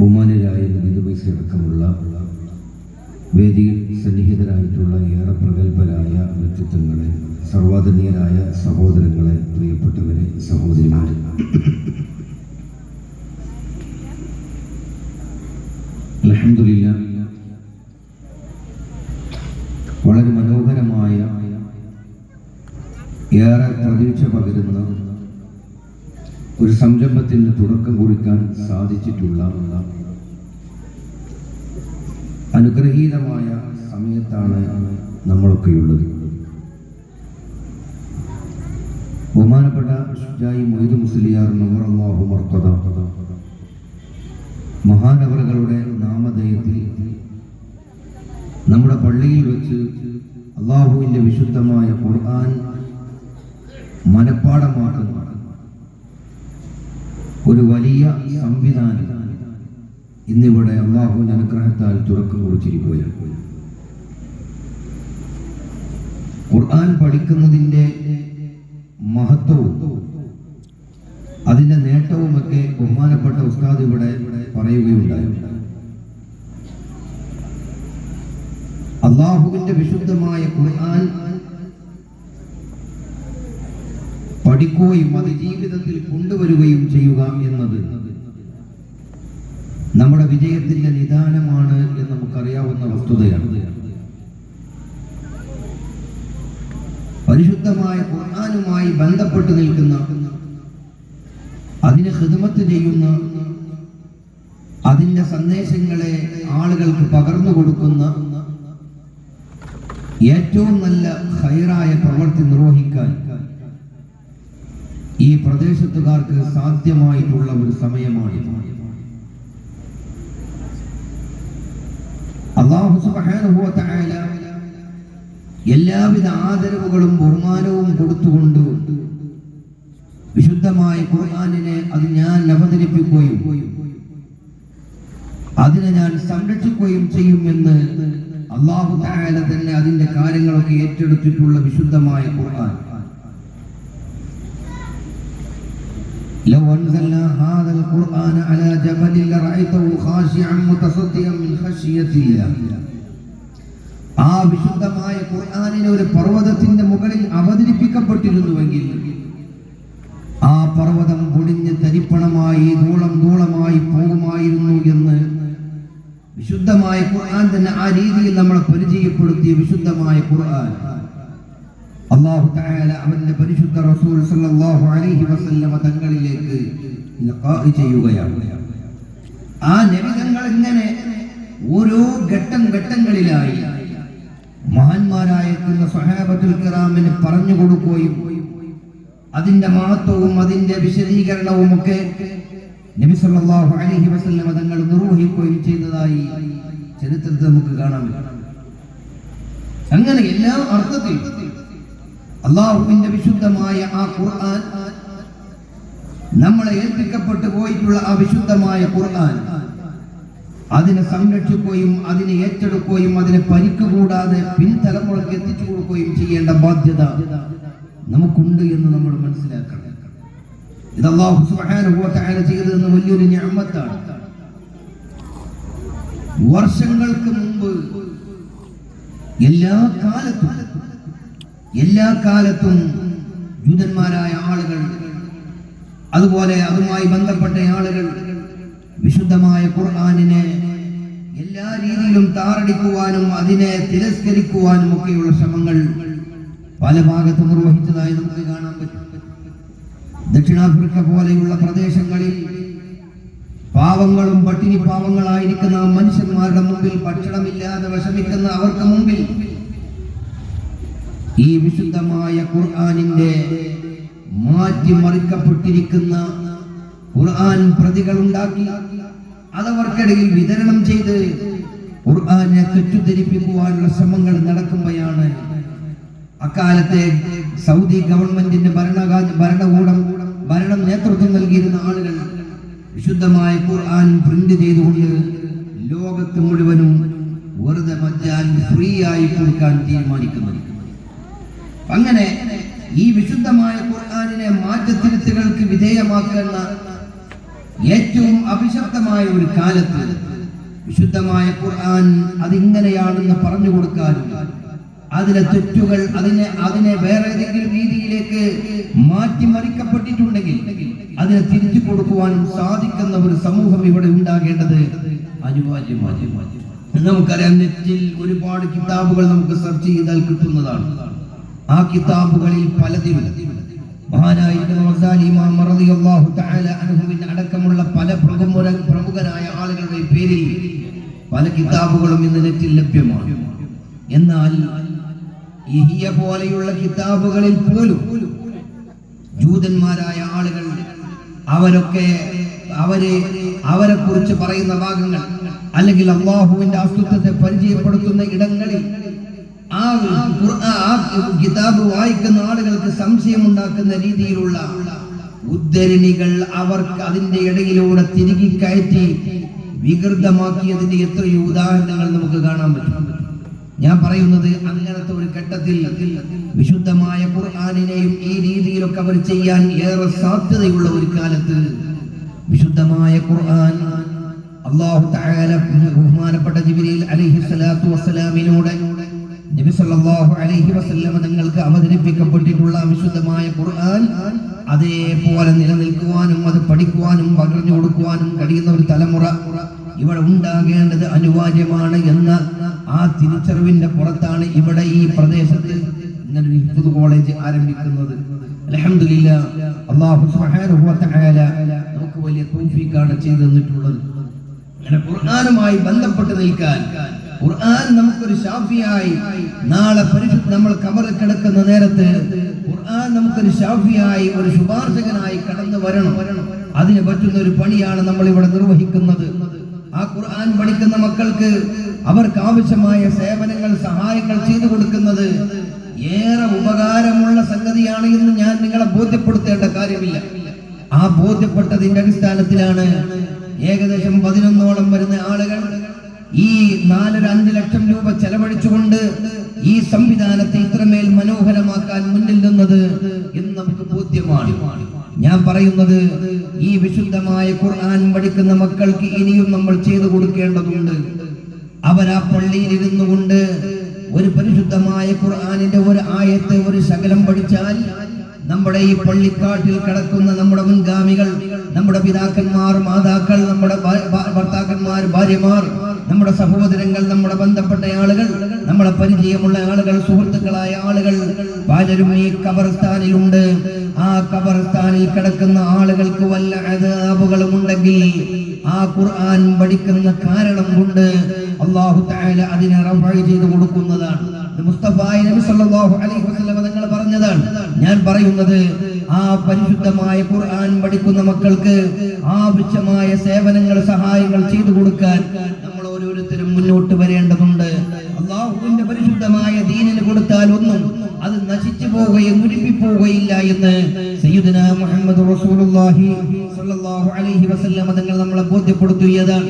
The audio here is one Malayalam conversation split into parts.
ബഹുമാനരായ നബിന്ദു പൈസ അടക്കമുള്ള വേദിയിൽ സന്നിഹിതരായിട്ടുള്ള ഏറെ പ്രഗത്ഭരായ വ്യക്തിത്വങ്ങളെ സർവാദനീയരായ സഹോദരങ്ങളെ പ്രിയപ്പെട്ടവരെ സഹോദരിമാരെ. ഒരു സംരംഭത്തിന് തുടക്കം കുറിക്കാൻ സാധിച്ചിട്ടുള്ള അനുഗ്രഹീതമായ സമയത്താണ് നമ്മളൊക്കെയുള്ളത്. ബഹുമാനപ്പെട്ട ഷുജായി മൊയ്തു മുസ്ലിയാർ നവറല്ലാഹു മർക്കദ മഹാനവറുകളുടെ നാമധേയത്തിൽ നമ്മുടെ പള്ളിയിൽ വെച്ച് അള്ളാഹുവിന്റെ വിശുദ്ധമായ ഖുർആൻ മനഃപ്പാടമാക്കുന്ന ഒരു വലിയ സംവിധാനം. ഇന്നിവിടെ അള്ളാഹുവിന്റെ അനുഗ്രഹത്താൽ തുറക്കം കുറിച്ചിരിക്കുകയാണ്. ഖുർആൻ പഠിക്കുന്നതിന്റെ മഹത്വവും അതിന്റെ നേട്ടവുമൊക്കെ ബഹുമാനപ്പെട്ട ഉസ്താദ് ഇവിടെ പറയുകയുണ്ടായി. അള്ളാഹുവിന്റെ വിശുദ്ധമായ ഖുർആൻ പഠിക്കുകയും അത് ജീവിതത്തിൽ കൊണ്ടുവരികയും ചെയ്യുക എന്നത് നമ്മുടെ വിജയത്തിന്റെ നിദാനമാണ് എന്ന് നമുക്കറിയാവുന്ന വസ്തുതയാണ്. പരിശുദ്ധമായ ഖുർആനുമായി ബന്ധപ്പെട്ട് നിൽക്കുന്ന അതിന് ഹിദമത്ത് ചെയ്യുന്ന അതിന്റെ സന്ദേശങ്ങളെ ആളുകൾക്ക് പകർന്നു കൊടുക്കുന്ന ഏറ്റവും നല്ല ഹൈറായ പ്രവൃത്തി നിർവഹിക്കാൻ ഈ പ്രദേശത്തുകാർക്ക് സാധ്യമായിട്ടുള്ള ഒരു സമയമാണ് അള്ളാഹു തആല എല്ലാവിധ ആദരവുകളും ബഹുമാനവും കൊടുത്തുകൊണ്ട് വിശുദ്ധമായ ഖുർആനിനെ അത് ഞാൻ അവതരിപ്പിക്കുകയും അതിനെ ഞാൻ സംരക്ഷിക്കുകയും ചെയ്യുമെന്ന് അള്ളാഹു തന്നെ അതിന്റെ കാര്യങ്ങളൊക്കെ ഏറ്റെടുത്തിട്ടുള്ള വിശുദ്ധമായ ഖുർആൻ. لو أنزلنا هذا القرآن على جبل لرأيته خاشعا متصديا من خشية الله ആ വിശുദ്ധമായ ഖുർആനിനെ ഒരു പർവ്വതത്തിന്റെ മുകളിൽ അവതരിപ്പിക്കപ്പെട്ടിരുന്നുവെങ്കിൽ ആ പർവ്വതം പൊടിഞ്ഞ് തരിപ്പണമായി ധൂളം ധൂളമായി പോകുമായിരുന്നു എന്ന് വിശുദ്ധമായ ഖുർആൻ തന്നെ ആ രീതിയിൽ നമ്മളെ പരിചയപ്പെടുത്തിയ വിശുദ്ധമായ ഖുർആൻ അള്ളാഹു തആല അവന്റെ പരിശുദ്ധ റസൂൽ സല്ലല്ലാഹു അലൈഹി വസല്ലമ തങ്ങളിലേക്ക് ചെയ്യുകയാണ്. ആ നബി തങ്ങൾ ഇങ്ങനെ ഓരോ ഘട്ടം ഘട്ടങ്ങളിലായി മഹാന്മാരായിരിക്കുന്ന സ്വഹാബത്തുൽ കിറാമിന് പറഞ്ഞു കൊടുക്കുകയും അതിന്റെ മഹത്വവും അതിന്റെ വിശദീകരണവും ഒക്കെ നബി സല്ലല്ലാഹു അലൈഹി വസല്ലമ തങ്ങൾ നിർവഹിക്കുകയും ചെയ്തതായി ചരിത്രത്തിൽ നമുക്ക് കാണാൻ അങ്ങനെ എല്ലാ അർത്ഥത്തിലും അള്ളാഹുവിന്റെ വിശുദ്ധമായ ആ ഖുർആൻ നമ്മളെ ഏൽപ്പിക്കപ്പെട്ടു പോയിട്ടുള്ള ആ വിശുദ്ധമായ ഖുർആൻ അതിനെ സംരക്ഷിക്കുകയും അതിനെ ഏറ്റെടുക്കുകയും അതിനെ പരിക്ക് കൂടാതെ പിൻതലമുറയ്ക്ക് എത്തിച്ചു കൊടുക്കുകയും ചെയ്യേണ്ട ബാധ്യത നമുക്കുണ്ട് എന്ന് നമ്മൾ മനസ്സിലാക്കണം. ഇത് അള്ളാഹു ചെയ്തതെന്ന് വലിയൊരു ഞാമത്താണ്. വർഷങ്ങൾക്ക് മുമ്പ് എല്ലാ കാലത്തും എല്ലാ കാലത്തും ജൂതന്മാരായ ആളുകൾ അതുപോലെ അതുമായി ബന്ധപ്പെട്ട ആളുകൾ വിശുദ്ധമായ ഖുർആാനിനെ എല്ലാ രീതിയിലും താറടിക്കുവാനും അതിനെ തിരസ്കരിക്കുവാനും ഒക്കെയുള്ള ശ്രമങ്ങൾ പല ഭാഗത്തും നിർവഹിച്ചതായി നമുക്ക് കാണാൻ പറ്റും. ദക്ഷിണാഫ്രിക്ക പോലെയുള്ള പ്രദേശങ്ങളിൽ പാവങ്ങളും പട്ടിണി പാവങ്ങളായിരിക്കുന്ന മനുഷ്യന്മാരുടെ മുമ്പിൽ ഭക്ഷണമില്ലാതെ വിഷമിക്കുന്ന അവർക്ക് മുമ്പിൽ ഈ വിശുദ്ധമായ ഖുർആാനിന്റെ മാറ്റിമറിക്കപ്പെട്ടിരിക്കുന്ന ഖുർആൻ പ്രതികൾ ഉണ്ടാക്കി അതവർക്കിടയിൽ വിതരണം ചെയ്ത് ഖുർആാനെ തെറ്റിദ്ധരിപ്പിക്കുവാനുള്ള ശ്രമങ്ങൾ നടക്കുമ്പോഴാണ് അക്കാലത്തെ സൗദി ഗവൺമെന്റിന്റെ ഭരണകാ ഭരണകൂടം ഭരണം നേതൃത്വം നൽകിയിരുന്ന ആളുകൾ വിശുദ്ധമായ ഖുർആൻ പ്രിന്റ് ചെയ്തുകൊണ്ട് ലോകത്ത് മുഴുവനും വെറുതെ മദ്യാൻ ഫ്രീ ആയി കൊടുക്കാൻ തീരുമാനിക്കുന്നത്. അങ്ങനെ ഈ വിശുദ്ധമായ ഖുർആനിനെ മാറ്റത്തിരുത്തുകൾക്ക് വിധേയമാക്കുന്ന ഏറ്റവും അഭിശബ്ദമായ ഒരു കാലത്ത് വിശുദ്ധമായ ഖുർആൻ അതിങ്ങനെയാണെന്ന് പറഞ്ഞു കൊടുക്കാനും അതിലെ തെറ്റുകൾ അതിനെ അതിനെ വേറെ ഏതെങ്കിലും രീതിയിലേക്ക് മാറ്റിമറിക്കപ്പെട്ടിട്ടുണ്ടെങ്കിൽ അതിനെ തിരിച്ചു കൊടുക്കുവാനും സാധിക്കുന്ന ഒരു സമൂഹം ഇവിടെ ഉണ്ടാകേണ്ടത് അനിവാര്യമായി നമുക്കറിയാം നെറ്റിൽ ഒരുപാട് കിതാബുകൾ നമുക്ക് സെർച്ച് ചെയ്താൽ കിട്ടുന്നതാണ്. ആ കിതാബുകളിൽ പലതിലും അടക്കമുള്ള പല പ്രമുഖ പ്രമുഖരായ ആളുകളുടെ പേരിൽ പല കിതാബുകളും ഇന്ന് നെറ്റിൽ ലഭ്യമാണ്. എന്നാൽ ഇഹിയ പോലെയുള്ള കിതാബുകളിൽ പോലും ജൂതന്മാരായ ആളുകൾ അവരൊക്കെ അവരെ അവരെ കുറിച്ച് പറയുന്ന ഭാഗങ്ങൾ അല്ലെങ്കിൽ അള്ളാഹുവിന്റെ അസ്തിത്വത്തെ പരിചയപ്പെടുത്തുന്ന ഇടങ്ങളിൽ ആ കിതാബ് വായിക്കുന്ന ആളുകൾക്ക് സംശയം ഉണ്ടാക്കുന്ന രീതിയിലുള്ള ഉദ്ധരണികൾ അവർക്ക് അതിന്റെ ഇടയിലൂടെ തിരികെ കയറ്റി വികൃതമാക്കിയതിന്റെ എത്രയോ ഉദാഹരണങ്ങൾ നമുക്ക് കാണാൻ പറ്റും. ഞാൻ പറയുന്നത് അങ്ങനത്തെ ഒരു ഘട്ടത്തിൽ വിശുദ്ധമായ ഖുർആാനിനെയും ഈ രീതിയിലൊക്കെ അവർ ചെയ്യാൻ ഏറെ സാധ്യതയുള്ള ഒരു കാലത്ത് വിശുദ്ധമായ ഖുർആൻ അള്ളാഹു ബഹുമാനപ്പെട്ട ജിബ്രീൽ അലഹി സ്വലാത്തു വസ്സലാമിലൂടെ നബി സല്ലല്ലാഹു അലൈഹി വസല്ലമ തങ്ങൾക്ക് അവതരിപ്പിക്കപ്പെട്ടിട്ടുള്ള വിശുദ്ധമായ ഖുർആൻ അതേപോലെ നിലനിൽക്കുവാനും അത് പഠിക്കുവാനും പകർന്നു കൊടുക്കുവാനും കഴിയുന്ന ഒരു തലമുറ ഇവിടെ ഉണ്ടാകേണ്ടത് അനിവാര്യമാണ് എന്ന ആ തിരിച്ചറിവിന്റെ പുറത്താണ് ഇവിടെ ഈ പ്രദേശത്ത് ഇങ്ങനെ ഒരു ഹിഫ്ദ് കോളേജ് ആരംഭിക്കുന്നത്. സുബ്ഹാനഹു വ നമുക്ക് വലിയ തൗഫീഖാണ് ചെയ്തു തന്നിട്ടുള്ളത്. അങ്ങനെ ഖുർആനുമായി ബന്ധപ്പെട്ട് നിൽക്കാൻ ഖുർആൻ നമുക്കൊരു ഷാഫിയായി നാളെ പരിശുദ്ധ നമ്മൾ കബറിൽ കിടക്കുന്ന നേരത്ത് ഖുർആൻ നമുക്കൊരു ഷാഫിയായി ഒരു ശുപാർശകനായി കടന്നു വരണം. അതിന് പറ്റുന്ന ഒരു പണിയാണ് നമ്മൾ ഇവിടെ നിർവഹിക്കുന്നത്. ആ ഖുർആൻ പഠിക്കുന്ന മക്കൾക്ക് അവർക്ക് ആവശ്യമായ സേവനങ്ങൾ സഹായങ്ങൾ ചെയ്തു കൊടുക്കുന്നത് ഏറെ ഉപകാരമുള്ള സംഗതിയാണ് എന്ന് ഞാൻ നിങ്ങളെ ബോധ്യപ്പെടുത്തേണ്ട കാര്യമില്ല. ആ ബോധ്യപ്പെട്ടതിന്റെ അടിസ്ഥാനത്തിലാണ് ഏകദേശം പതിനൊന്നോളം വരുന്ന ആളുകൾ ഈ നാലര അഞ്ച് ലക്ഷം രൂപ ചെലവഴിച്ചുകൊണ്ട് ഈ സംവിധാനത്തെ ഇത്രമേൽ മനോഹരമാക്കാൻ മുന്നിൽ നിന്നത് എന്ന് നമുക്ക് ബോധ്യമാണ്. ഞാൻ പറയുന്നത് ഈ വിശുദ്ധമായ ഖുർആൻ പഠിക്കുന്ന മക്കൾക്ക് ഇനിയും നമ്മൾ ചെയ്തു കൊടുക്കേണ്ടതുണ്ട്. അവർ ആ പള്ളിയിൽ ഇരുന്നു കൊണ്ട് ഒരു പരിശുദ്ധമായ ഖുർആനിന്റെ ഒരു ആയത്തെ ഒരു ശകലം പഠിച്ചാൽ നമ്മുടെ ഈ പള്ളിക്കാട്ടിൽ കിടക്കുന്ന നമ്മുടെ മുൻഗാമികൾ നമ്മുടെ പിതാക്കന്മാർ മാതാക്കൾ നമ്മുടെ ഭർത്താക്കന്മാർ ഭാര്യമാർ നമ്മുടെ സഹോദരങ്ങൾ നമ്മുടെ ബന്ധപ്പെട്ട ആളുകൾ നമ്മളെ പരിചയമുള്ള ആളുകൾ സുഹൃത്തുക്കളായ ആളുകൾ പലരും ഈ കബർസ്ഥാനിലുണ്ട് ആ കബർസ്ഥാനിൽ കിടക്കുന്ന ആളുകൾക്ക് വല്ല അതാപുകളും ഉണ്ടെങ്കിൽ ആ ഖുർആൻ പഠിക്കുന്ന കാരണം കൊണ്ട് അള്ളാഹു അതിനെ റഫഅ ചെയ്ത് കൊടുക്കുന്നതാണ്. നബി സല്ലല്ലാഹു അലൈഹി വസല്ലം പറഞ്ഞതാണ്. ഞാൻ പറയുന്നത് ആ പരിശുദ്ധമായ ഖുർആൻ പഠിക്കുന്ന മക്കൾക്ക് ആവശ്യമായ സേവനങ്ങൾ സഹായങ്ങൾ ചെയ്തു കൊടുക്കാൻ നമ്മൾ ഓരോരുത്തരും മുന്നോട്ട് വരേണ്ടതുണ്ട്. അള്ളാഹുവിന്റെ പരിശുദ്ധമായ ദീനിന് കൊടുത്താൽ ഒന്നും അത് നശിച്ചു പോവുകയും മുരുപ്പി എന്ന് സയ്യിദന മുഹമ്മദ് റസൂലുള്ളാഹി സ്വല്ലല്ലാഹു അലൈഹി വസല്ലം തങ്ങൾ നമ്മളെ ബോധ്യപ്പെടുത്തിയതാണ്.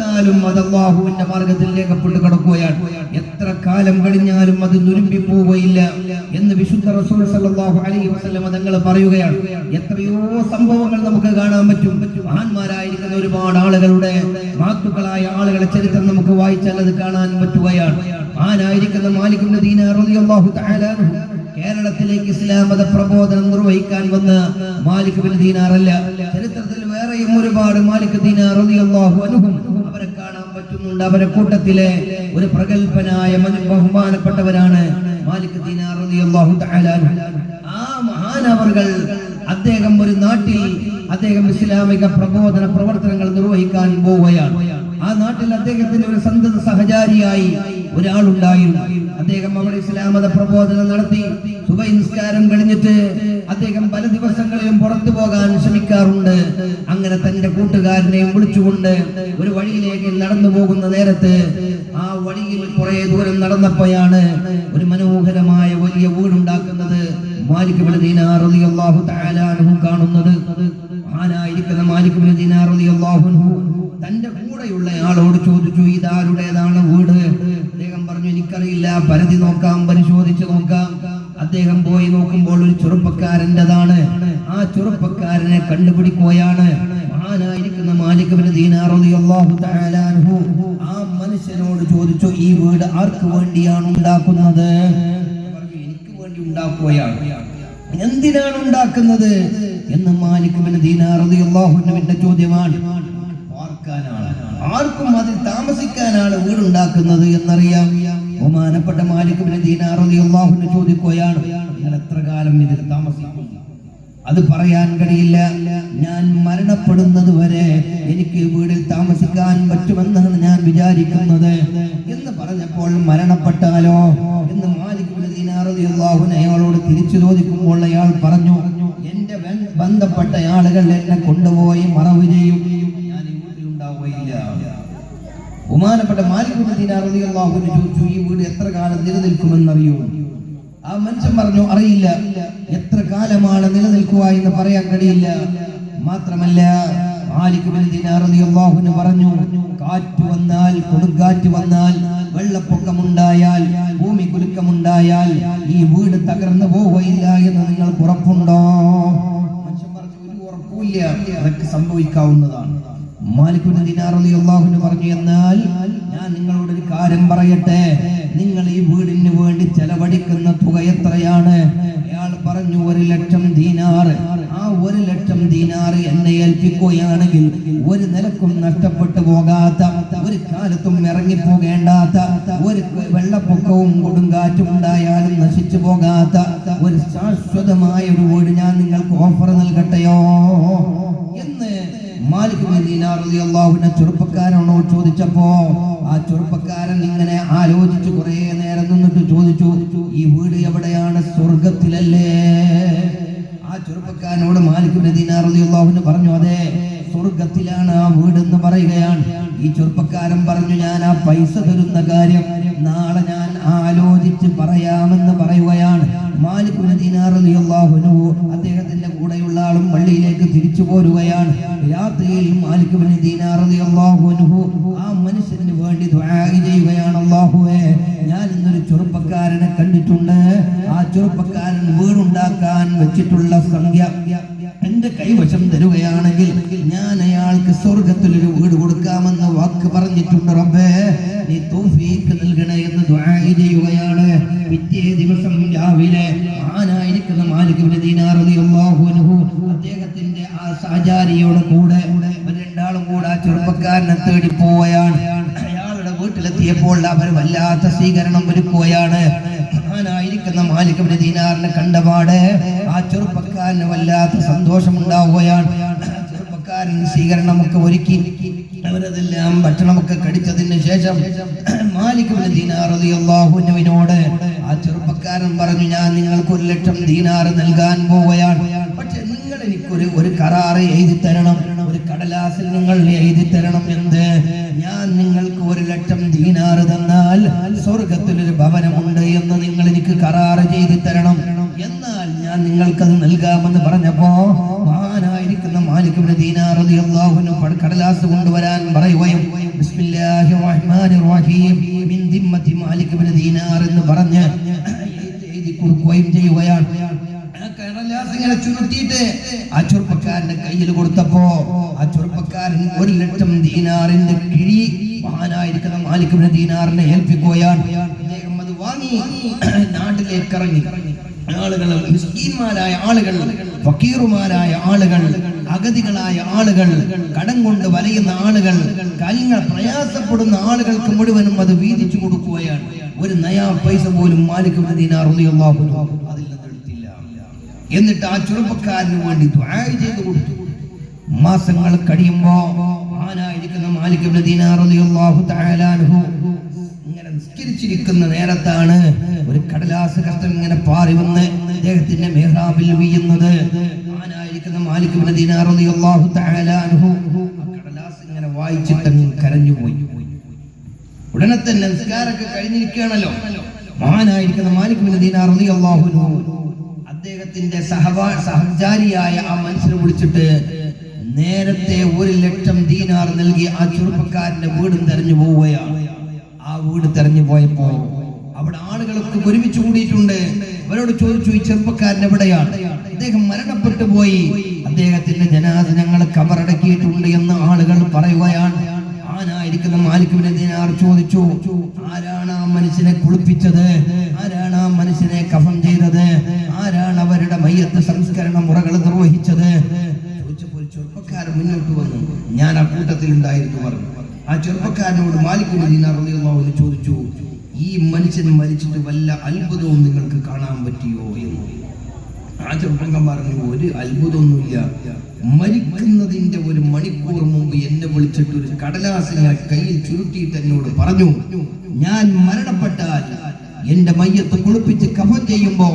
കൊടുത്താലും അത് അള്ളാഹുവിന്റെ മാർഗത്തിൽ രേഖപ്പെട്ട് കിടക്കുകയാണ്. എത്ര കാലം കഴിഞ്ഞാലും അത് നുരുമ്പി പോവുകയില്ല എന്ന് വിശുദ്ധ റസൂൽ സല്ലല്ലാഹു അലൈഹി വസല്ലം തങ്ങൾ പറയുകയാണ്. എത്രയോ സംഭവങ്ങൾ നമുക്ക് കാണാൻ പറ്റും. മഹാന്മാരായിരിക്കുന്ന ഒരുപാട് ആളുകളുടെ മാത്തുക്കളായ ആളുകളെ ചരിത്രം നമുക്ക് വായിച്ചാൽ അത് കാണാൻ പറ്റുകയാണ്. ആനായിരിക്കുന്ന മാലിക്കുന്ന ദീന റളിയല്ലാഹു കേരളത്തിലേക്ക് ഇസ്ലാം മത പ്രബോധനം നിർവഹിക്കാൻ വന്ന മാലിക് ബിൻ ദീനാർ അല്ല. ചരിത്രത്തിൽ വേറെയും ഒരുപാട് മാലിക് ദീനാർ റളിയല്ലാഹു അൻഹും അവരെ കാണാൻ പറ്റുന്നുണ്ട്. അവരെ കൂട്ടത്തിലെ ഒരു പ്രഗത്ഭനായ മന- ബഹുമാനപ്പെട്ടവരാണ് മാലിക് ആ മഹാനവർകൾ അദ്ദേഹം ഒരു നാട്ടിൽ അദ്ദേഹം ഇസ്ലാമിക പ്രബോധന പ്രവർത്തനങ്ങൾ നിർവഹിക്കാൻ പോവുകയാണ്. ആ നാട്ടിൽ അദ്ദേഹത്തിന്റെ ഒരു സന്തത സഹചാരിയായി ഒരാളുണ്ടായിരുന്നു. അദ്ദേഹം അവിടെ ഇസ്ലാമത പ്രബോധനം നടത്തി. സുബൈ നിസ്കാരം കഴിഞ്ഞിട്ട് അദ്ദേഹം പല ദിവസങ്ങളിലും പുറത്തു പോകാൻ ശ്രമിക്കാറുണ്ട്. അങ്ങനെ തന്റെ കൂട്ടുകാരനെയും വിളിച്ചുകൊണ്ട് ഒരു വഴിയിലേക്ക് നടന്നു പോകുന്ന നേരത്ത് ആ വഴിയിൽ കുറെ ദൂരം നടന്നപ്പോഴാണ് ഒരു മനോഹരമായ വലിയ വീടുണ്ടാക്കുന്നത്. മാലിക് കാണുന്നത്. ആനായിരിക്കുന്ന മാലിക് അൻഹു? തന്റെ കൂടെയുള്ള ആളോട് ചോദിച്ചു ഇതാരുടേതാണ് വീട്? അദ്ദേഹം പറഞ്ഞു എനിക്കറിയില്ല പരതി നോക്കാം പരിശോധിച്ച് നോക്കാം. അദ്ദേഹം പോയി നോക്കുമ്പോൾ ഒരു ചെറുപ്പക്കാരന്റെതാണ്. ആ ചെറുപ്പക്കാരനെ കണ്ടുപിടിക്കുകയാണ്. മഹാനായിരിക്കുന്ന മാലിക് ഇബ്നു ദീനാർ റളിയല്ലാഹു തആല അൻഹു ആ മനുഷ്യനോട് ചോദിച്ചു ഈ വീട് ആർക്ക് വേണ്ടിയാണ് ഉണ്ടാക്കുന്നത്? എനിക്ക് വേണ്ടി ഉണ്ടാക്കുകയാണ്. എന്തിനാണ് ഉണ്ടാക്കുന്നത്? എന്ന് മാലിക് ഇബ്നു ദീനാർ റളിയല്ലാഹു ചോദ്യമാണ്. ആർക്കും അതിൽ താമസിക്കാനാണ് വീടുണ്ടാക്കുന്നത് എന്നറിയാം. ബഹുമാനപ്പെട്ട മാലിക് ഇബ്നു ദീനാർ റളിയല്ലാഹു അൻഹു ചോദിക്കുകയാണ് നിങ്ങൾ എത്ര കാലം ഇതിൽ താമസിക്കും അത് പറയാൻ കഴിയില്ല. ഞാൻ മരണപ്പെടുന്നത് വരെ എനിക്ക് വീടിൽ താമസിക്കാൻ പറ്റുമെന്നാണ് ഞാൻ വിചാരിക്കുന്നത്. എന്ന് പറഞ്ഞപ്പോൾ മരണപ്പെട്ടാലോ എന്ന് മാലിക് ഇബ്നു ദീനാർ റളിയല്ലാഹു അൻഹു അയാളോട് തിരിച്ചു ചോദിക്കുമ്പോൾ അയാൾ പറഞ്ഞു എന്റെ ബന്ധപ്പെട്ട ആളുകൾ എന്നെ കൊണ്ടുപോയി മറവ് ചെയ്യും ഞാൻ ബഹുമാനപ്പെട്ട മാലിക് ഇബ്നു ദീനാർ റളിയല്ലാഹു ചോദിച്ചു ഈ വീട് എത്ര കാലം നിലനിൽക്കുമെന്ന് നിലനിൽക്കുമെന്നറിയോ? ആ മനുഷ്യൻ പറഞ്ഞു അറിയില്ല. എത്ര കാലമാണ് നിലനിൽക്കുക എന്ന് പറയാൻ കഴിയില്ല. മാത്രമല്ല മാലിക് ഇബ്നു ദീനാർ റളിയല്ലാഹു പറഞ്ഞു കാറ്റ് വന്നാൽ കൊടുങ്കാറ്റ് വന്നാൽ വെള്ളപ്പൊക്കമുണ്ടായാൽ ഭൂമി കുലുക്കമുണ്ടായാൽ ഈ വീട് തകർന്നു പോവുകയില്ല എന്ന് നിങ്ങൾക്ക് ഉറപ്പുണ്ടോ? മനുഷ്യൻ പറഞ്ഞു ഒരു ഉറപ്പില്ല അതൊക്കെ സംഭവിക്കാവുന്നതാണ്. പറഞ്ഞു എന്നാൽ ഞാൻ നിങ്ങളോട് ഒരു കാര്യം പറയട്ടെ. നിങ്ങൾ ഈ വീടിന് വേണ്ടി ചെലവഴിക്കുന്ന തുക എത്രയാണ്? അയാൾ പറഞ്ഞു ഒരു ലക്ഷം ദീനാർ. ആ ഒരു ലക്ഷം ദീനാർ എന്നെ ഏൽപ്പിക്കുകയാണെങ്കിൽ ഒരു നിലക്കും നഷ്ടപ്പെട്ടു പോകാത്ത ഒരു കാലത്തും ഇറങ്ങിപ്പോകേണ്ടാത്ത ഒരു വെള്ളപ്പൊക്കവും കൊടുങ്കാറ്റും ഉണ്ടായാലും നശിച്ചു പോകാത്ത ഒരു ശാശ്വതമായ ഒരു വീട് ഞാൻ നിങ്ങൾക്ക് ഓഫർ നൽകട്ടെയോ? എന്ന് ചെറുപ്പക്കാരനോട് ചോദിച്ചപ്പോ ആ ചെറുപ്പക്കാരൻ ഇങ്ങനെ ആലോചിച്ച് കുറെ നേരം നിന്നിട്ട് ചോദിച്ചു ഈ വീട് എവിടെയാണ്? സ്വർഗത്തിലല്ലേ? ആ ചെറുപ്പക്കാരനോട് മാലിക് ദീനാർ പറഞ്ഞു അതെ സ്വർഗത്തിലാണ് ആ വീട് എന്ന് പറയുകയാണ്. ഈ ചെറുപ്പക്കാരൻ പറഞ്ഞു ഞാൻ ആ പൈസ തരുന്ന കാര്യം നാളെ ഞാൻ ആലോചിച്ച് പറയാമെന്ന് പറയുകയാണ്. മാലിക് ബിൻ പോരുകയാണ്. ആ മനുഷ്യന് വേണ്ടി ചെയ്യുകയാണ് അള്ളാഹുവേ ഞാൻ ഇന്നൊരു ചെറുപ്പക്കാരനെ കണ്ടിട്ടുണ്ട്. ആ ചെറുപ്പക്കാരൻ വീടുണ്ടാക്കാൻ വെച്ചിട്ടുള്ള സംഖ്യ എന്റെ കൈവശം തരുകയാണെങ്കിൽ ഞാൻ അയാൾക്ക് സ്വർഗത്തിലൊരു വീട് കൊടുക്കാമെന്ന് വാക്ക് പറഞ്ഞിട്ടുണ്ട് തേടി പോവുകയാണ് അയാളുടെ വീട്ടിലെത്തിയപ്പോൾ അവർ വല്ലാത്ത സ്വീകരണം ഒരുക്കുകയാണ്. മഹാനായിരിക്കുന്ന മാലിക് ദീനാറിനെ കണ്ടപാട് ആ ചെറുപ്പക്കാരന് വല്ലാത്ത സന്തോഷം ഉണ്ടാവുകയാണ് ചെറുപ്പക്കാരൻ സ്വീകരണമൊക്കെ ഒരുക്കി. അവരതെല്ലാം ഭക്ഷണമൊക്കെ കടിച്ചതിന് ശേഷം മാലിക് ദീനാറിയാഹുവിനോട് ആ ചെറുപ്പക്കാരൻ പറഞ്ഞു ഞാൻ നിങ്ങൾക്ക് ഒരു ലക്ഷം ദീനാറ് നൽകാൻ പോവുകയാണ്. പക്ഷെ നിങ്ങൾ എനിക്കൊരു ഒരു കരാറ് എഴുതി തരണം. ഒരു കടലാസിൽ നിങ്ങൾ എഴുതി തരണം എന്ത്? ഞാൻ നിങ്ങൾക്ക് ഒരു ലക്ഷം ദീനാറ് തന്നാൽ സ്വർഗത്തിൽ ഒരു ഭവനമുണ്ട് എന്ന് നിങ്ങൾ എനിക്ക് കരാറ് ചെയ്തു തരണം എന്നാൽ ഞാൻ നിങ്ങൾക്കത് നൽകാമെന്ന് പറഞ്ഞപ്പോ മഹാനായിരിക്കുന്ന മാലിക് ദീനാറതി പട- കടലാസ് കൊണ്ടുവരാൻ പറയുകയും ും ചെയ്യുകയാണ്. കടലാസ് ഇങ്ങനെ ചുരുട്ടിയിട്ട് ആ ചെറുപ്പക്കാരന്റെ കയ്യിൽ കൊടുത്തപ്പോ ആ ചെറുപ്പക്കാരൻ ഒരു ലക്ഷം ദീനാറിന്റെ കിഴി മഹാനായിരിക്കുന്ന മാലിക്കുന്ന ദീനാറിനെ ഏൽപ്പിക്കുകയാണ്. അദ്ദേഹം അത് വാങ്ങി നാട്ടിലേക്ക് ഇറങ്ങി. ആളുകൾ മിസ്കീന്മാരായ ആളുകൾ ഫക്കീറുമാരായ ആളുകൾ അഗതികളായ ആളുകൾ കടം കൊണ്ട് വലയുന്ന ആളുകൾ കാര്യങ്ങൾ പ്രയാസപ്പെടുന്ന ആളുകൾക്ക് മുഴുവനും അത് വീതിച്ചു കൊടുക്കുകയാണ്. ഒരു നയാ പൈസ പോലും മാലിക് ഇബ്നു ദീനാർ അതിൽ എന്നിട്ട് ആ ചെറുപ്പക്കാരന് വേണ്ടി ദ്വായ ചെയ്തു കൊടുത്തു. മാസങ്ങൾ കഴിയുമ്പോ ആനായിരിക്കുന്ന മാലിക് തആല അൻഹു ഇങ്ങനെ നിസ്കരിച്ചിരിക്കുന്ന നേരത്താണ് ഒരു കടലാസ കഷ്ടം ഇങ്ങനെ പാറി വന്ന് അദ്ദേഹത്തിന്റെ മെഹ്റാബിൽ വീയുന്നത് ആനായിരിക്കുന്ന മാലിക് ഇബ്നു താലാനുഹു കടലാസ് ഇങ്ങനെ വായിച്ചിട്ട് കരഞ്ഞു പോയി. ഉടനെ തന്നെ നിസ്കാരമൊക്കെ കഴിഞ്ഞിരിക്കുകയാണല്ലോ. മഹാനായിരിക്കുന്ന മാലിക് അൻഹു അദ്ദേഹത്തിന്റെ സഹവാ സഹചാരിയായ ആ മനുഷ്യനെ വിളിച്ചിട്ട് നേരത്തെ ഒരു ലക്ഷം ദീനാർ നൽകി ആ ചെറുപ്പക്കാരന്റെ വീടും തെരഞ്ഞു പോവുകയാണ്. ആ വീട് തെരഞ്ഞു പോയപ്പോ അവിടെ ആളുകളൊക്കെ ഒരുമിച്ച് കൂടിയിട്ടുണ്ട്. അവരോട് ചോദിച്ചു ഈ ചെറുപ്പക്കാരൻ എവിടെയാണ്? അദ്ദേഹം മരണപ്പെട്ടു പോയി. അദ്ദേഹത്തിന്റെ ജനാസ ഞങ്ങൾ കബറടക്കിയിട്ടുണ്ട് എന്ന് ആളുകൾ പറയുകയാണ്. ആനായിരിക്കുന്ന മാലിക്കുവിനെ ദീനാർ ചോദിച്ചു ആരാണ് ആ മനുഷ്യനെ കുളിപ്പിച്ചത്? ആരാണ് ആ മനുഷ്യനെ കഫം ചെയ്തത്? ആരാണ് അവരുടെ മയ്യത്ത് സംസ്കരണ മുറകൾ നിർവഹിച്ചത്? ചെറുപ്പക്കാരൻ മുന്നോട്ട് വന്നു. ഞാൻ ആ കൂട്ടത്തിൽ ഉണ്ടായിരുന്നു പറഞ്ഞു ആ ചെറുപ്പക്കാരനോട് റളിയല്ലാഹു ചോദിച്ചു ഈ മനുഷ്യൻ മരിച്ചിട്ട് വല്ല അത്ഭുതവും നിങ്ങൾക്ക് കാണാൻ പറ്റിയോ? എന്ന്. ആ ചെറുപ്പം പറഞ്ഞു ഒരു അത്ഭുതമൊന്നുമില്ല. മരിക്കുന്നതിന്റെ ഒരു മണിക്കൂർ മുമ്പ് എന്നെ വിളിച്ചിട്ട് ഒരു കടലാസ് കയ്യിൽ ചുരുട്ടിയിട്ട് എന്നോട് പറഞ്ഞു. ഞാൻ മരണപ്പെട്ടാൽ എന്റെ മയ്യത്ത് കുളിപ്പിച്ച് കഫം ചെയ്യുമ്പോ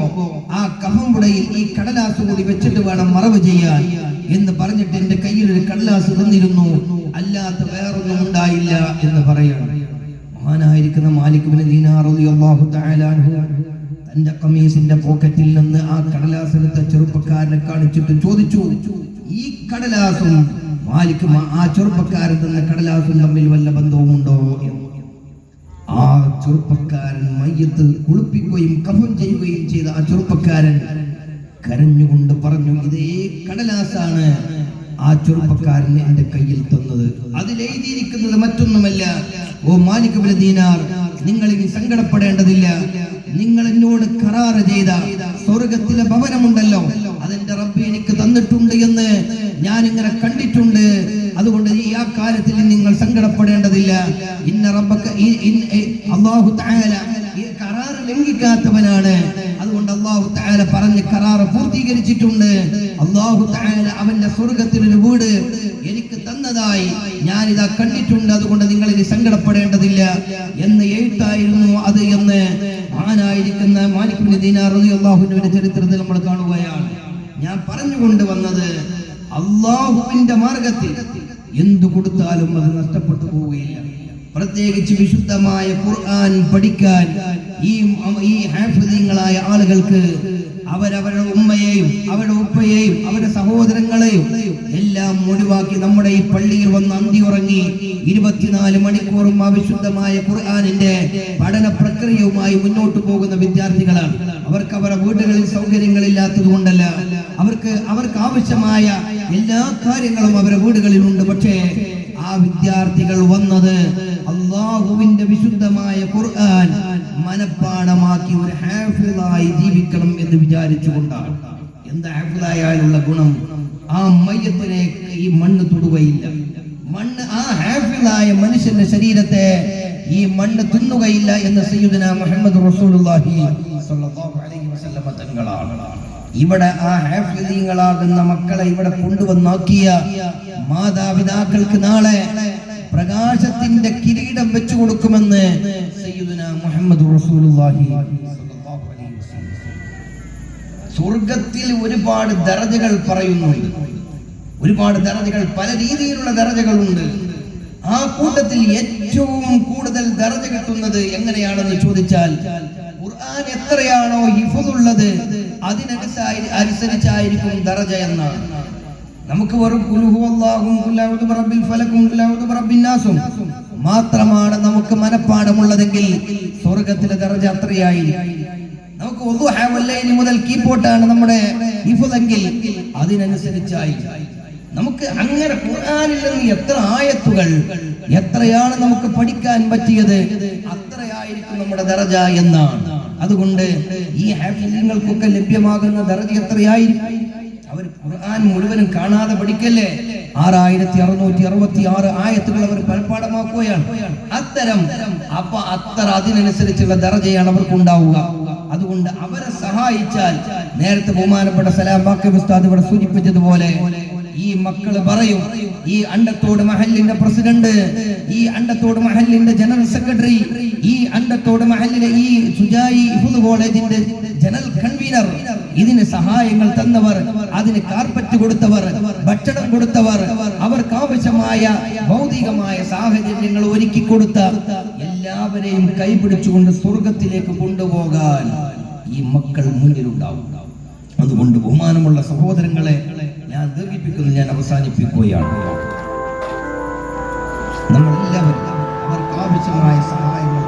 ആ കഫം പുടയിൽ ഈ കടലാസ് കൂടി വെച്ചിട്ട് വേണം മറവ് ചെയ്യാൻ എന്ന് പറഞ്ഞിട്ട് എന്റെ കയ്യിൽ ഒരു കടലാസ് തന്നിരുന്നു. അല്ലാത്ത വേറൊന്നും ഉണ്ടായില്ല എന്ന് പറയണം. മഹാനായിരിക്കുന്ന മാലിക്കുബിന് തന്റെ കമീസിന്റെ പോക്കറ്റിൽ നിന്ന് ആ കടലാസ് എടുത്ത ചെറുപ്പക്കാരനെ കാണിച്ചിട്ട് ചോദിച്ചു ഈ കടലാസും മാലിക്കും ആ ചെറുപ്പക്കാരൻ തന്ന കടലാസും തമ്മിൽ വല്ല ബന്ധവുമുണ്ടോ? എന്ന് ആ ചെറുപ്പക്കാരൻ മയ്യത്ത് കുളിപ്പിക്കുകയും കഫം ചെയ്യുകയും ചെയ്ത ആ ചെറുപ്പക്കാരൻ കരഞ്ഞുകൊണ്ട് പറഞ്ഞു ഇതേ കടലാസാണ് ആ ചെറുപ്പക്കാരൻ എന്റെ കയ്യിൽ തന്നത്. അതിലെഴുതിയിരിക്കുന്നത് മറ്റൊന്നുമല്ല. ഓ മാലിക് ബലദീനാർ ദീനാർ നിങ്ങൾ ഇനി സങ്കടപ്പെടേണ്ടതില്ല. നിങ്ങൾ എന്നോട് കരാറ് ചെയ്ത സ്വർഗത്തിലെ ഭവനമുണ്ടല്ലോ. അതെന്റെ റബ്ബ് എനിക്ക് തന്നിട്ടുണ്ട് എന്ന് ഞാൻ ഇങ്ങനെ കണ്ടിട്ടുണ്ട്. അതുകൊണ്ട് ഈ ആ കാര്യത്തിൽ നിങ്ങൾ സങ്കടപ്പെടേണ്ടതില്ല. ഇന്ന റബ്ബക്ക ഈ- കരാറ് ലംഘിക്കാത്തവനാണ്. അതുകൊണ്ട് അല്ലാഹു തആല പറഞ്ഞ് കരാറ് പൂർത്തീകരിച്ചിട്ടുണ്ട്. അല്ലാഹു തആല അവന്റെ സ്വർഗത്തിൽ ഒരു വീട് എനിക്ക് തന്നതായി ഞാൻ ഇതാ കണ്ടിട്ടുണ്ട്. അതുകൊണ്ട് നിങ്ങൾ ഇനി സങ്കടപ്പെടേണ്ടതില്ല. എന്ന് എഴുത്തായിരുന്നു അത് എന്ന്. ആനായിരിക്കുന്ന മാലിക്കുബിന് ദീനാർ റളിയല്ലാഹുവിന്റെ ചരിത്രത്തിൽ നമ്മൾ കാണുകയാണ്. ഞാൻ പറഞ്ഞുകൊണ്ട് വന്നത് അള്ളാഹുവിന്റെ മാർഗത്തിൽ. എന്തു കൊടുത്താലും അത് നഷ്ടപ്പെട്ടു പോവുകയില്ല. പ്രത്യേകിച്ച് വിശുദ്ധമായ ഖുർആൻ പഠിക്കാൻ ഈ ഈ ഹാഫിദീങ്ങളായ ആളുകൾക്ക് അവരവരുടെ ഉമ്മയെയും അവരുടെ ഉപ്പയെയും അവരുടെ സഹോദരങ്ങളെയും എല്ലാം ഒഴിവാക്കി നമ്മുടെ ഈ പള്ളിയിൽ വന്ന് അന്തി ഉറങ്ങി ഇരുപത്തിനാല് മണിക്കൂറും അവിശുദ്ധമായ വിശുദ്ധമായ ഖുർആാനിന്റെ പഠന പ്രക്രിയയുമായി മുന്നോട്ട് പോകുന്ന വിദ്യാർത്ഥികളാണ്. അവർക്ക് അവരുടെ വീടുകളിൽ സൗകര്യങ്ങളില്ലാത്തത് കൊണ്ടല്ല. അവർക്ക് അവർക്ക് ആവശ്യമായ എല്ലാ കാര്യങ്ങളും അവരുടെ വീടുകളിലുണ്ട്. പക്ഷേ ആ വിദ്യാർത്ഥികൾ വന്നത് അള്ളാഹുവിന്റെ വിശുദ്ധമായ ഖുർആൻ മനപ്പാടമാക്കി ഒരു ഹാഫിളായി ജീവിക്കണം എന്ന് വിചാരിച്ചുകൊണ്ടാണ്. എന്താ ഹാഫിളായാലുള്ള ഗുണം? ആ മയ്യത്തിനെ ഈ മണ്ണ് തൊടുകയില്ല. മണ്ണ് ആ ഹാഫിളായ മനുഷ്യന്റെ ശരീരത്തെ ഈ മണ്ണ് തിന്നുകയില്ല എന്ന് സയ്യിദന മുഹമ്മദ് റസൂലുള്ളാഹി സ്വല്ലല്ലാഹു അലൈഹി വസല്ലം തങ്ങളാണ്. ഇവിടെ ആ ഹാഫിദീങ്ങളാകുന്ന മക്കളെ ഇവിടെ കൊണ്ടുവന്നാക്കിയ മാതാപിതാക്കൾക്ക് നാളെ പ്രകാശത്തിന്റെ കിരീടം വെച്ചു കൊടുക്കുമെന്ന് മുഹമ്മദ് റസൂലുള്ളാഹി സ്വർഗത്തിൽ ഒരുപാട് ദറജകൾ പറയുന്നുണ്ട്. ഒരുപാട് ദറജകൾ പല രീതിയിലുള്ള ദറജകളുണ്ട് ആ കൂട്ടത്തിൽ ഏറ്റവും കൂടുതൽ ദറജ കിട്ടുന്നത് എങ്ങനെയാണെന്ന് ചോദിച്ചാൽ ഖുർആൻ എത്രയാണോ ഹിഫുള്ളത് അതിനനുസരി അനുസരിച്ചായിരിക്കും ദറജ എന്നാണ്. നമുക്ക് വെറും മാത്രമാണ് നമുക്ക് മനഃപ്പാടമുള്ളതെങ്കിൽ സ്വർഗത്തിലെ ദറജ അത്രയായി നമുക്ക് മുതൽ കീപ്പോട്ടാണ് നമ്മുടെ ഹിഫുതെങ്കിൽ അതിനനുസരിച്ചായി നമുക്ക് അങ്ങനെ ഖുർആനിൽ നിന്ന് എത്ര ആയത്തുകൾ എത്രയാണ് നമുക്ക് പഠിക്കാൻ പറ്റിയത് അത്രയായിരിക്കും നമ്മുടെ ദറജ എന്നാണ്. അതുകൊണ്ട് ഈ ഹാഫിങ്ങൾക്കൊക്കെ ലഭ്യമാകുന്ന ദർജ എത്രയായിരിക്കും അവർ ഖുർആൻ മുഴുവനും കാണാതെ പഠിക്കല്ലേ? ആറായിരത്തി അറുന്നൂറ്റി അറുപത്തി ആറ് ആയത്തുകൾ അവർ പരപ്പാടമാക്കുകയാണ്. അത്തരം അപ്പൊ അത്ര അതിനനുസരിച്ചുള്ള ദർജയാണ് അവർക്ക് ഉണ്ടാവുക അതുകൊണ്ട് അവരെ സഹായിച്ചാൽ നേരത്തെ ബഹുമാനപ്പെട്ട സലാം ബാക്കി ഉസ്താദ് ഇവിടെ സൂചിപ്പിച്ചതുപോലെ ഈ മക്കൾ പറയും ഈ അണ്ടത്തോട് മഹലിന്റെ പ്രസിഡന്റ് ഈ അണ്ടത്തോട് മഹലിന്റെ ജനറൽ സെക്രട്ടറി ഈ അണ്ടത്തോട് മഹലിലെ ഈ സുജായി കോളേജിന്റെ ജനറൽ കൺവീനർ ഇതിന് സഹായങ്ങൾ തന്നവർ അതിന് കാർപ്പറ്റ് കൊടുത്തവർ ഭക്ഷണം കൊടുത്തവർ അവർക്ക് ആവശ്യമായ ഭൗതികമായ സാഹചര്യങ്ങൾ ഒരുക്കി കൊടുത്ത എല്ലാവരെയും കൈപിടിച്ചുകൊണ്ട് സ്വർഗത്തിലേക്ക് കൊണ്ടുപോകാൻ ഈ മക്കൾ മുന്നിലുണ്ടാവും അതുകൊണ്ട് ബഹുമാനമുള്ള സഹോദരങ്ങളെ ഞാൻ ദീർഘിപ്പിക്കുന്നു ഞാൻ അവസാനിപ്പിക്കുകയാണ്. നമ്മളെല്ലാവരും അവർക്ക് ആവശ്യമായ സഹായങ്ങൾ